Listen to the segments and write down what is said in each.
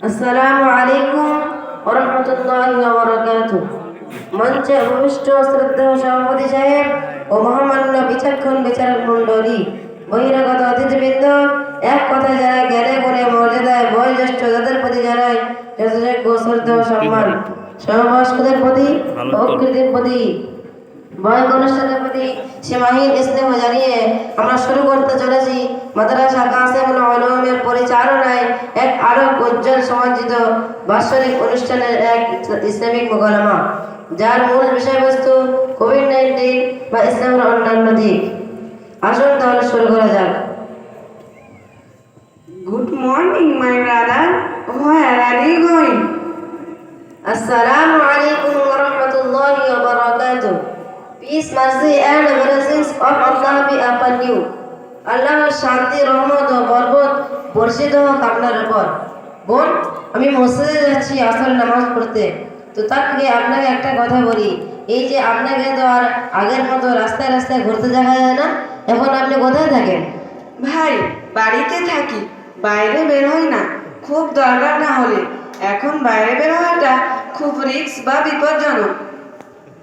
আসসালামু আলাইকুম ওরহমতুল্লাহি ওয়াবারাকাতুহ মঞ্চে উপবিষ্ট শ্রদ্ধেয় সভাপতি সাহেব ও মহামান্য বিচক্ষণ বিচারক মণ্ডলী বহিরাগত অতিথিবৃন্দ এক কথা যারা জ্ঞানে করে মর্যাদায় বয়োজ্যেষ্ঠ তাদের প্রতি জানাই যথাযোগ্য শ্রদ্ধা সম্মান। সহবাসদের প্রতি ও কৃতির প্রতি বয় অনুষ্ঠানের প্রতি সীমাহীন স্নেহ জানিয়ে আমরা শুরু করতে চলেছি মাদ্রাসা কাসেমুল আলমের পরিচালনায় এক আরও উজ্জ্বল সমাজিত বাৎসরিক অনুষ্ঠানের এক ইসলামিক মোকালামা যার মূল বিষয়বস্তু কোভিড নাইন্টিন বা ইসলামের অন্যান্য দিক আসুন তাহলে শুরু করা যাক Good morning, my brother. Where are you going? Assalamu alaikum wa rahmatullahi wa barakatuh. Peace, mercy and blessings of Allah be upon you. আল্লাহর শান্তি রহমত ও বরকত বর্ষিত হোক আপনার উপর। বোন আমি মসজিদে যাচ্ছি আসর নামাজ পড়তে। তো তার আগে আপনাকে একটা কথা বলি। এই যে আপনাকে তো আর আগের মতো রাস্তায় রাস্তায় ঘুরতে দেখা যায় না এখন আপনি কোথায় থাকেন? ভাই বাড়িতে থাকি। বাইরে বের হই না। খুব দরকার না হলে। এখন বাইরে বের হওয়াটা খুব রিস্ক বা বিপজ্জনক।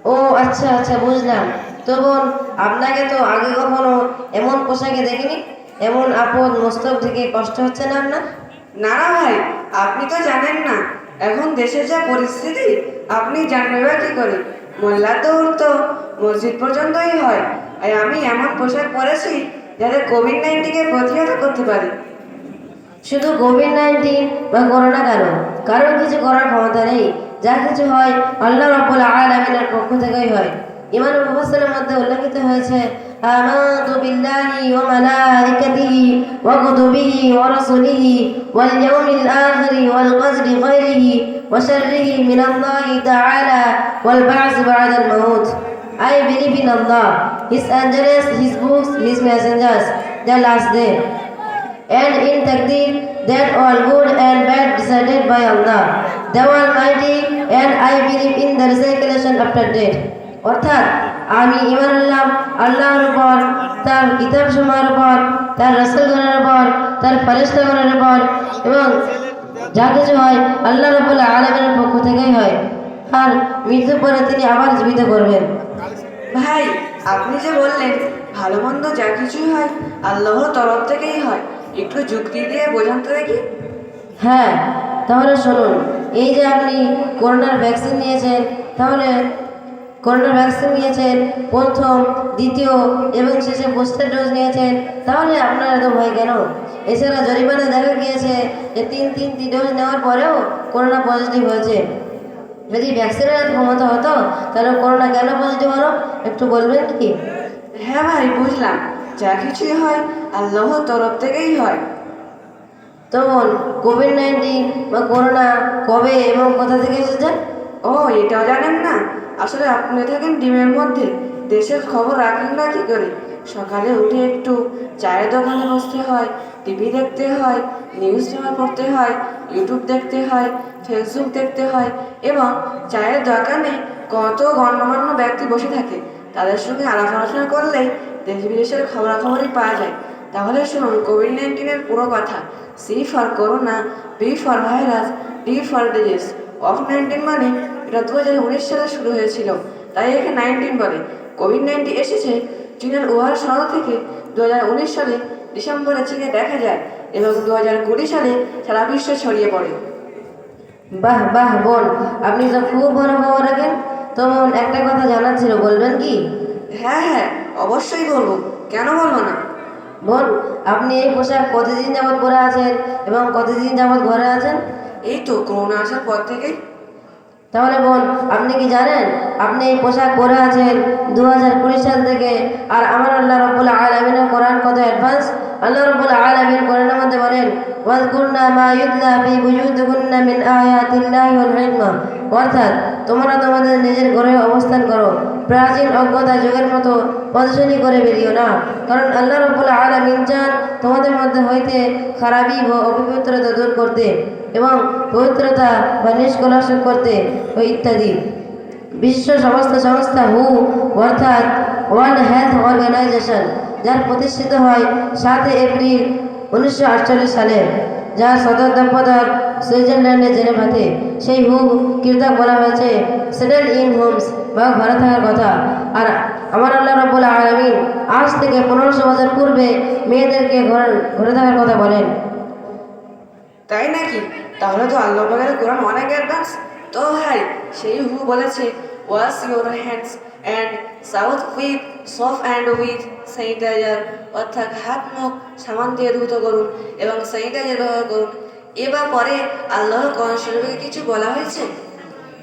ও আচ্ছা আচ্ছা বুঝলাম। তো বোন আপনাকে তো আগে কখনো এমন পোশাকে দেখিনি? এমন আপদ মস্তক থেকে কষ্ট হচ্ছে না আপনার? না না ভাই আপনি তো জানেন না। এখন দেশের যা পরিস্থিতি আপনি জানবেন বা কি করে। মোল্লার দৌড় তো মসজিদ পর্যন্তই হয়। আর আমি এমন পোশাক পরেছি যাতে কোভিড নাইন্টিনকে প্রতিহত করতে পারি। শুধু কোভিড নাইন্টিন বা করোনা কেন? কারোর কিছু করার ক্ষমতা নেই। যা কিছু হয় আল্লাহ রব্বুল আলামিনের পক্ষ থেকেই হয়। ইমান মুফাসসালের মধ্যে উল্লেখিত হয়েছে আমানতু বিল্লাহি ওয়া মালাইকাতিহি ওয়া কুতুবিহি ওয়া রাসূলিহি ওয়াল ইয়াউমিল আখিরি ওয়াল কদরি খাইরিহি ওয়া শাররিহি মিনাল্লাহি তাআলা ওয়াল বা'স বা'দাল মাউত I believe in Allah, His angels, His books, His messengers, the last day. and in Taqdeer that all good and bad decided by Allah, the Almighty, and I believe in the resurrection after death. অর্থাৎ আমি ইমান আনলাম আল্লাহর উপর তার কিতাব সমার উপর তার রসুলগণের উপর তার ফেরেস্তাগণের উপর এবং যা কিছু হয় আল্লাহ রবুল আলমের পক্ষ থেকেই হয়। আর মৃত্যুর পরে তিনি আবার জীবিত করবেন। ভাই আপনি যে বললেন ভালো মন্দ যা কিছুই হয় আল্লাহর তরফ থেকেই হয় একটু যুক্তি দিয়ে বোঝান তো দেখি। হ্যাঁ তাহলে শুনুন এই যে আপনি করোনার ভ্যাকসিন নিয়েছেন তাহলে করোনার ভ্যাকসিন নিয়েছেন প্রথম দ্বিতীয় এবং শেষে বুস্টার ডোজ নিয়েছেন তাহলে আপনার এত ভয় কেন? এছাড়া জরিমানা দেখা গিয়েছে যে তিন তিনটি ডোজ নেওয়ার পরেও করোনা পজিটিভ হয়েছে। যদি ভ্যাকসিনের এত ক্ষমতা হতো তাহলে করোনা কেন পজিটিভ হলো? একটু বলবেন কি? হ্যাঁ ভাই বুঝলাম। যা কিছুই হয় আল্লাহর তরফ থেকেই হয়। তখন কোভিড নাইন্টিন বা করোনা কবে এবং কোথা থেকে এসেছে? ও এটাও জানেন না। আসলে আপনি থাকেন ডিমের মধ্যে। দেশের খবর রাখেন না কি করে? সকালে উঠে একটু চায়ের দোকানে বসতে হয়, টিভি দেখতে হয় নিউজ পেপার পড়তে হয় ইউটিউব দেখতে হয় ফেসবুক দেখতে হয় এবং চায়ের দোকানে কত গণ্যমান্য ব্যক্তি বসে থাকে। তাদের সঙ্গে আলাপ আলোচনা করলেই দেশ বিদেশের খবরাখবরই পাওয়া যায়। তাহলে শুনুন কোভিড নাইন্টিনের পুরো কথা। C for corona V for virus D for disease of nineteen মানে এটা দু হাজার উনিশ সালে শুরু হয়েছিল। তাই একে নাইনটিন বলে। কোভিড নাইন্টিন এসেছে চীনের উহার শহর থেকে দু হাজার উনিশ সালে ডিসেম্বরে চীনে দেখা যায় এবং দু হাজার কুড়ি সালে সারা বিশ্বে ছড়িয়ে পড়ে। বাহ বাহ বোন আপনি তো খুব ভালো খবর রাখেন তো একটা কথা জানার ছিল বলবেন কি? হ্যাঁ হ্যাঁ অবশ্যই বলব। কেন বলব না? বোন আপনি এই পোশাক কতদিন যাবৎ পরে আছেন এবং কতদিন যাবৎ ঘরে আছেন? এই তো করোনা আসার পর থেকেই। তাহলে বোন আপনি কি জানেন? আপনি এই পোশাক পরে আছেন দু হাজার কুড়ি সাল থেকে। আর আমার আল্লাহ রব্বুল আলমিনের কোরআন কত অ্যাডভান্স আল্লাহ রব্বুল আলমিন কোরআনের মধ্যে বলেন অর্থাৎ তোমরা তোমাদের নিজের ঘরে অবস্থান করো, প্রাচীন অজ্ঞতা যুগের মতো প্রদর্শনী করে বেরিও না। কারণ আল্লাহ রব্বুল আলমিন চান তোমাদের মধ্যে হইতে খারাপি ও অপবিত্রতা দূর করতে। এবং পবিত্রতা বা নিষ্কলসন করতে ও ইত্যাদি। বিশ্ব স্বাস্থ্য সংস্থা হু, অর্থাৎ ওয়ার্ল্ড হেলথ অর্গানাইজেশন যার প্রতিষ্ঠিত হয় সাত এপ্রিল উনিশশো আটচল্লিশ সালে যার সদর দপ্তর সুইজারল্যান্ডের জেনেভাতে। সেই হু কীর্তক বলা হয়েছে সেটেল ইন হোমস বা ঘরে থাকার কথা। আর আমার আল্লাহ রব্বুল আলমিন আজ থেকে পনেরোশো বছর পূর্বে মেয়েদেরকে ঘরে ঘরে থাকার কথা বলেন। তাই নাকি? তাহলে তো আল্লাহ পাকের কোরআন অনেক অ্যাডভান্স তো ভাই সেই হু বলেছে wash your hands and south with সফ and with sanitiser অর্থাৎ হাত মুখ সামান দিয়ে ধুত করুন এবং স্যানিটাইজার ব্যবহার করুন। এবার পরে আল্লাহর কোরআন কিছু বলা হয়েছে?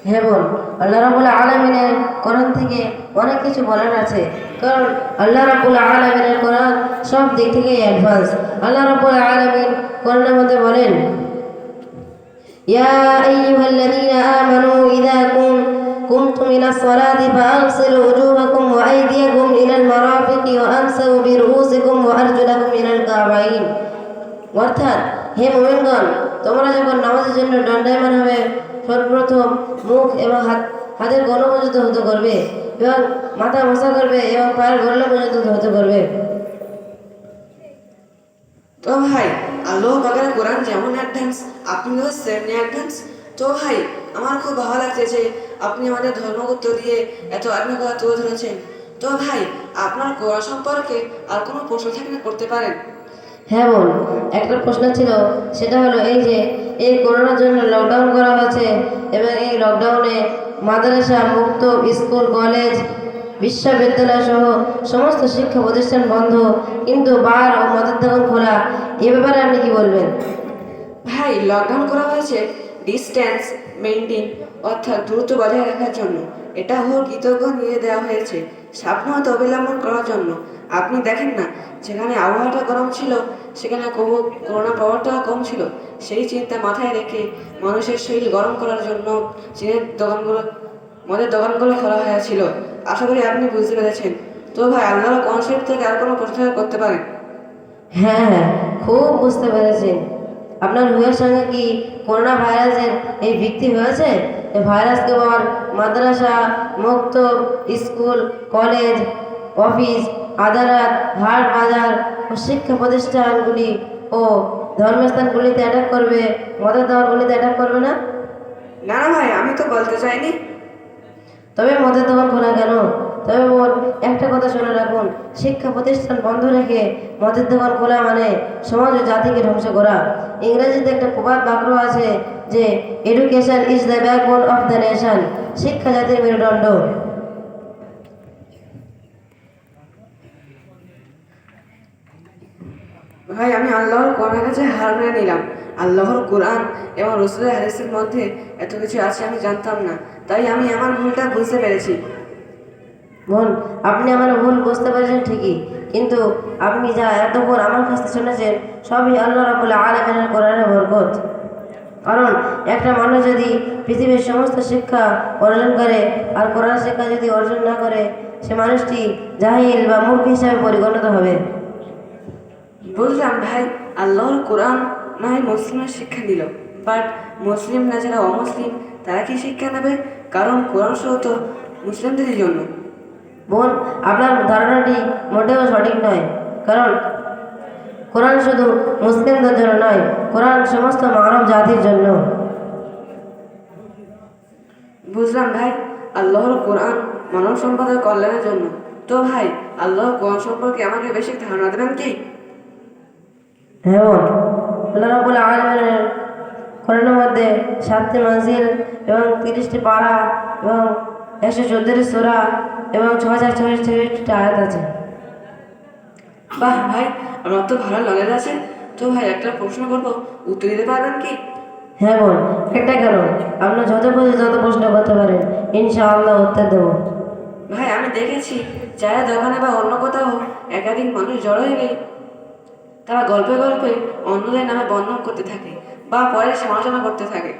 হ্যাঁ বোন আল্লাহ রাবুল আলমিনের কোরআন থেকে অনেক কিছু বলার আছে কারণ আল্লাহ রাবুল আলমিনের কোরআন সব দিক থেকেই অ্যাডভান্স আল্লাহ রাবুল আলমিন কোরআনের মধ্যে বলেন يا أيها الذين آمنوا إذا كن قمتم إلى الصلاة فأغسلوا وجوهكم وأيديكم إلى المرافق وأمسوا برؤوسكم وأرجلكم إلى الكعبين অর্থাৎ হে মোমেনগণ তোমরা যখন নামাজের জন্য দণ্ডায়মান হবে, সর্বপ্রথম মুখ এবং হাত, হাতের গণ পর্যন্ত হতে করবে এবং মাথা মশা করবে এবং পায়ের গড়লা পর্যন্ত হতে করবে। তো ভাই, আল্লাহ পাকের কোরআন যেমন অ্যাডভান্স আপনিও সেমনি অ্যাডভান্স তো ভাই, আমার খুব ভালো লাগছে যে আপনি আমাদের ধর্মগুত্র দিয়ে এত আর্মি কথা তুলে ধরেছেন তো ভাই, আপনার কোরআন সম্পর্কে আর কোনো প্রশ্ন থাকলে করতে পারেন। হ্যাঁ বোন, একটা প্রশ্ন ছিল, সেটা হলো এই যে, এই করোনার জন্য লকডাউন করা হয়েছে এবং এই লকডাউনে মাদ্রাসা, মুক্ত স্কুল কলেজ বিশ্ববিদ্যালয় সহ সমস্ত শিক্ষা প্রতিষ্ঠান বন্ধ, কিন্তু বার ও মদের দোকান খোলা, এ ব্যাপারে আপনি কি বলবেন? ভাই লকডাউন করা হয়েছে ডিস্ট্যান্স মেনটেন অর্থাৎ দ্রুত বজায় রাখার জন্য। এটা হোক কৃতজ্ঞ নিয়ে দেওয়া হয়েছে। সাবধানতা অবলম্বন করার জন্য। আপনি দেখেন না, যেখানে আবহাওয়াটা গরম ছিল, সেখানে কবু- করোনা প্রভাবটাও কম ছিল। সেই চিন্তা মাথায় রেখে মানুষের শরীর গরম করার জন্য চীনের দোকানগুলো, মদের দোকানগুলো খোলা হয়েছিল। আশা করি আপনি বুঝতে পেরেছেন। তো ভাই, আপনারা কনসেপ্ট থেকে আর কোনো প্রশ্ন করতে পারেন? হ্যাঁ খুব বুঝতে পেরেছি। আপনার হুয়ের সঙ্গে কি করোনা ভাইরাসের এই ভিত্তি হয়েছে? এই ভাইরাসকে আবার মাদ্রাসা মুক্ত স্কুল কলেজ অফিস আদালত হাট বাজার ও শিক্ষা প্রতিষ্ঠানগুলি ও ধর্মস্থানগুলিতে অ্যাটাক করবে মদের দোকানগুলিতে অ্যাটাক করবে না? না না ভাই আমি তো বলতে চাইনি। তবে মদের দোকান খোলা কেন? তবে বোন একটা কথা শুনে রাখুন, শিক্ষা প্রতিষ্ঠান বন্ধ রেখে মদের দোকান খোলা মানে সমাজ ও জাতিকে ধ্বংস করা। ইংরেজিতে একটা প্রবাদ বাক্য আছে যে education is the backbone of the nation শিক্ষা জাতির মেরুদণ্ড। ভাই, আমি আল্লাহর কোরআনের কাছে হার মেনে নিলাম। আল্লাহর কোরআন এবং রসুলের হাদিসের মধ্যে এত কিছু আছে আমি জানতাম না। তাই আমি আমার ভুলটা বুঝতে পেরেছি। বোন, আপনি আমার ভুল বুঝতে পেরেছেন ঠিকই, কিন্তু আপনি যা এতক্ষণ আমার কাছ শুনেছেন, সবই আল্লাহ রাবুল আলমের কোরআনের বরকত। কারণ একটা মানুষ যদি পৃথিবীর সমস্ত শিক্ষা অর্জন করে আর কোরআন শিক্ষা যদি অর্জন না করে, সে মানুষটি জাহিল বা মূর্খ হিসাবে পরিগণিত হবে। বুঝলাম ভাই, আল্লাহর কোরআন না হয় মুসলিমের শিক্ষা দিল বাট মুসলিম না যারা অমুসলিম, তারা কি শিক্ষা নেবে? কারণ কোরআন সহ তো মুসলিমদেরই জন্য। বোন আপনার ধারণাটি মোটেও সঠিক নয়। কারণ কোরআন শুধু মুসলিমদের জন্য নয় কোরআন সমস্ত মানব জাতির জন্য। বুঝলাম ভাই আল্লাহর কোরআন মানব সম্প্রদায়ের কল্যাণের জন্য। তো ভাই আল্লাহর কোরআন সম্পর্কে আমাকে বেশি ধারণা দেবেন কি? হ্যাঁ বোন আল্লাহ রাবুল আলমের কোরআনের মধ্যে সাতটি মঞ্জিল এবং তিরিশটি পাড়া এবং একশো চোদ্দটি সোরা এবং ছ হাজার ছয়শটি আয়াত আছে। বাহ ভাই আমার তো ভালো নলেজ আছে। তো ভাই একটা প্রশ্ন করব উত্তর দিতে পারবেন কি? হ্যাঁ বোন একটা কেন আপনার যত খুশি যত প্রশ্ন করতে পারেন ইনশাআল্লাহ উত্তর দেবো। ভাই আমি দেখেছি চায়ের দোকানে বা অন্য কোথাও একাধিক মানুষ জড়ো হয়ে গেলে তারা গল্পে গল্পে অন্যদের নামে বন্ধন করতে থাকে বা পরের সমালোচনা করতে থাকে।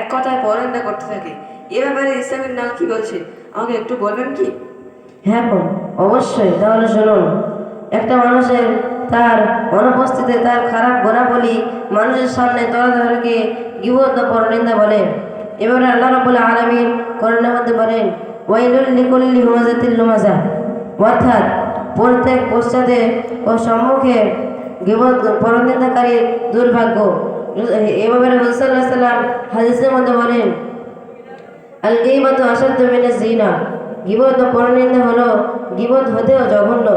এক কথায় পরেন্দা করতে থাকে। এ ব্যাপারে ইসলামের নাম কি বলছে? আমাকে একটু বলবেন কি? হ্যাঁ বোন অবশ্যই। তাহলে শুনুন, একটা মানুষের তার অনুপস্থিতিতে তার খারাপ গোনাবলি মানুষের সামনে তরাতরকে গিবত পরনিন্দা বলে। এবারে আল্লাহ রাবুল আলমিন করোনার মধ্যে বলেন, ওয়াইলুল লিকুল্লি হুমাজাতিল লুমাজা। অর্থাৎ প্রত্যেক পশ্চাতে ও সম্মুখে গিবত পরনিন্দাকারীর দুর্ভাগ্য। এভাবে রসুল্লাহ সাল্লাম হাদিসের মধ্যে বলেন আল গিবত আসাদ্দ মিনে জিনা গিবত পরনিন্দা হলো, গিবত হতেও জঘন্য।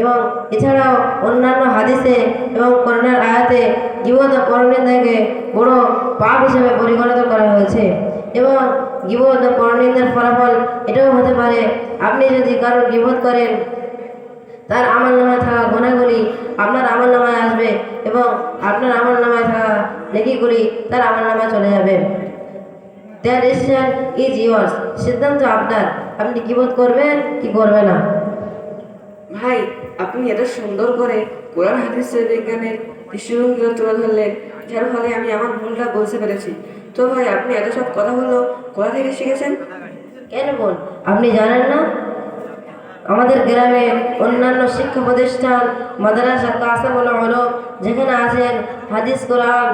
এবং এছাড়াও অন্যান্য হাদিসে এবং করোনার আয়াতে গিবত পরনিন্দাকে বড় পাপ হিসেবে পরিগণিত করা হয়েছে। এবং গিবত পরনিন্দার ফলাফল এটাও হতে পারে, আপনি যদি কারোর গিবত করেন, তার আমল নামায় থাকা গুণাগুলি আপনার আমল নামায় আসবে এবং আপনার আমল নামায় থাকা নেকিগুলি তার আমল নামায় চলে যাবে। দ্যাট ডিসিশন ইজ ইয়ার্স সিদ্ধান্ত আপনার। আপনি কি বোধ করবেন? কি করবে না? ভাই আপনি এত সুন্দর করে কোরআন হাদিসের বিজ্ঞানের দৃষ্টিভঙ্গিগুলো তুলে ধরলেন যার ফলে আমি আমার ভুলটা বুঝতে পেরেছি। তো ভাই আপনি এত সব কথা হলো কোথা থেকে শিখেছেন? কেন বোন আপনি জানেন না? আমাদের গ্রামে অন্যান্য শিক্ষা প্রতিষ্ঠান মাদ্রাসা কাসামুল হলো যেখানে আছেন হাদিস কোরআন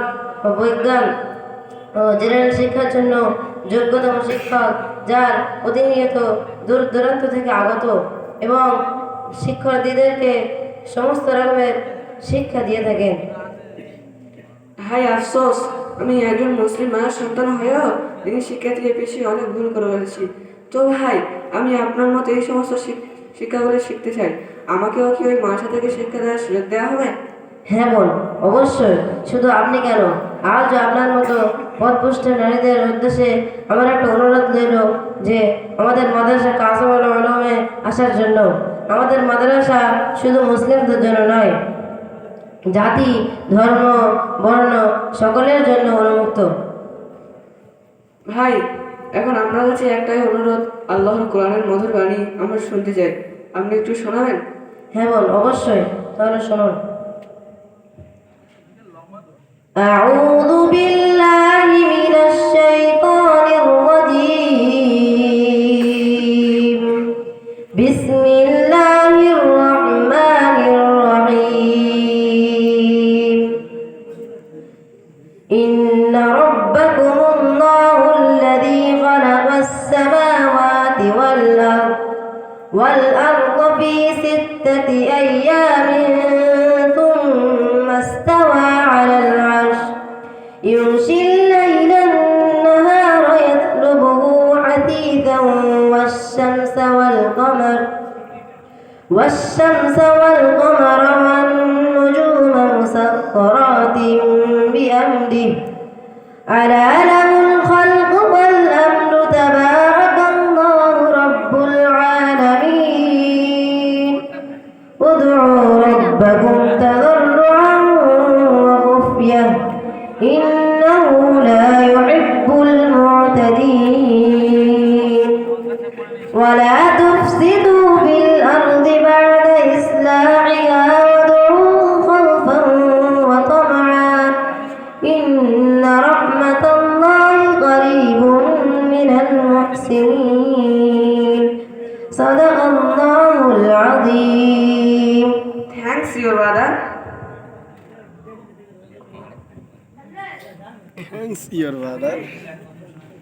ও বিজ্ঞান। জেনারেল শিক্ষার জন্য যোগ্যতম শিক্ষক যার প্রতিনিয়ত দূর দূরান্ত থেকে আগত এবং শিক্ষার্থীদেরকে সমস্ত রকমের শিক্ষা দিয়ে থাকেন। হাই আফসোস। আমি একজন মুসলিম মায়ের সন্তান হয়েও তিনি শিক্ষার্থীর পিছিয়ে অনেক ভুল করে ফেলেছি তো ভাই আমি আপনার মতো এই সমস্ত শিক- শিক্ষাগুলো শিখতে চাই। আমাকেও কি ওই মাসা থেকে শিক্ষা দেওয়ার সুযোগ দেওয়া হবে? হ্যাঁ বল অবশ্যই। শুধু আপনি কেন? আজ আপনার মতো পথপুষ্ট নারীদের উদ্দেশ্যে আমার একটা অনুরোধ রইল যে আমাদের মাদ্রাসা কাসামাল আলমে আসার জন্য। আমাদের মাদ্রাসা শুধু মুসলিমদের জন্য নয় জাতি ধর্ম বর্ণ সকলের জন্য অনুমুক্ত ভাই এখন আপনার কাছে একটাই অনুরোধ আল্লাহর কোরআনের মধুর বাণী আমরা শুনতে চাই। আপনি একটু শোনাবেন? হ্যাঁ বল অবশ্যই। তাহলে শুনুন। أعوذ بالله من الشيطان الرجيم. بسم الله الرحمن الرحيم. إن ربكم الله الذي خلق السماوات والأرض والأرض في ستة أيام والشمس والقمر والنجوم مسخرات بأمره ألا له diyor bana.